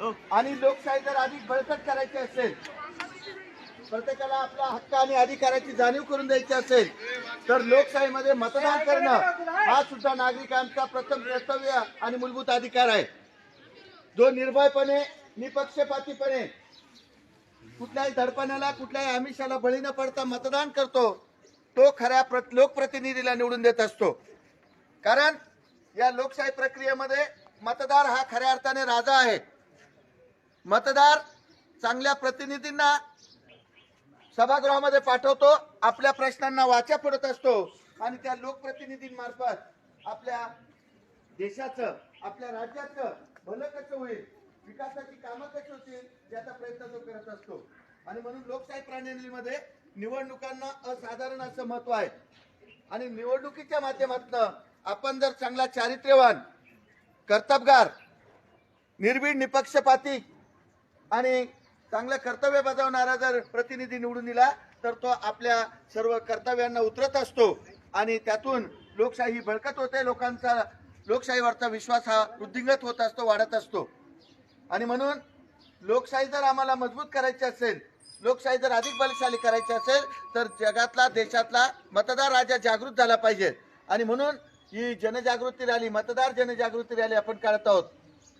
आणि लोकशाही जर अधिक बळकट करायची असेल प्रत्येकाला आपला हक्क आणि अधिकाराची जाणीव करून द्यायची असेल तर लोकशाहीमध्ये मतदान करणं हा सुद्धा नागरिकांचा प्रथम कर्तव्य आणि मूलभूत अधिकार आहे. जो निर्भयपणे निपक्षपातीपणे कुठल्याही दडपणाला कुठल्याही आमिषाला बळी न पडता मतदान करतो तो खऱ्या प्र- लोकप्रतिनिधीला निवडून देत असतो. कारण या लोकशाही प्रक्रियेमध्ये मतदार हा खऱ्या अर्थाने राजा आहे. मतदार चांगल्या प्रतिनिधींना सभागृहामध्ये पाठवतो आपल्या प्रश्नांना वाचा फोडत असतो आणि त्या लोकप्रतिनिधींमार्फत आपल्या देशाचं आपल्या राज्याचं भलं कसं होईल विकासाची कामं कशी होतील याचा प्रयत्न तो करत असतो. आणि म्हणून लोकशाही प्रणालीमध्ये निवडणुकांना असाधारण असं महत्त्व आहे. आणि निवडणुकीच्या माध्यमातून आपण जर चांगला चारित्र्यवान कर्तबगार निर्भीड निपक्षपाती आणि चांगलं कर्तव्य बजावणारा जर प्रतिनिधी निवडून दिला तर तो आपल्या सर्व कर्तव्यांना उतरत असतो. आणि त्यातून लोकशाही ही बळकट होते लोकांचा लोकशाहीवरचा विश्वास हा वृद्धिंगत होत असतो वाढत असतो. आणि म्हणून लोकशाही जर आम्हाला मजबूत करायची असेल लोकशाही जर अधिक बलशाली करायची असेल तर जगातला देशातला मतदार राजा जागृत झाला पाहिजे. आणि म्हणून ही जनजागृती रॅली मतदार जनजागृती रॅली आपण काढत आहोत.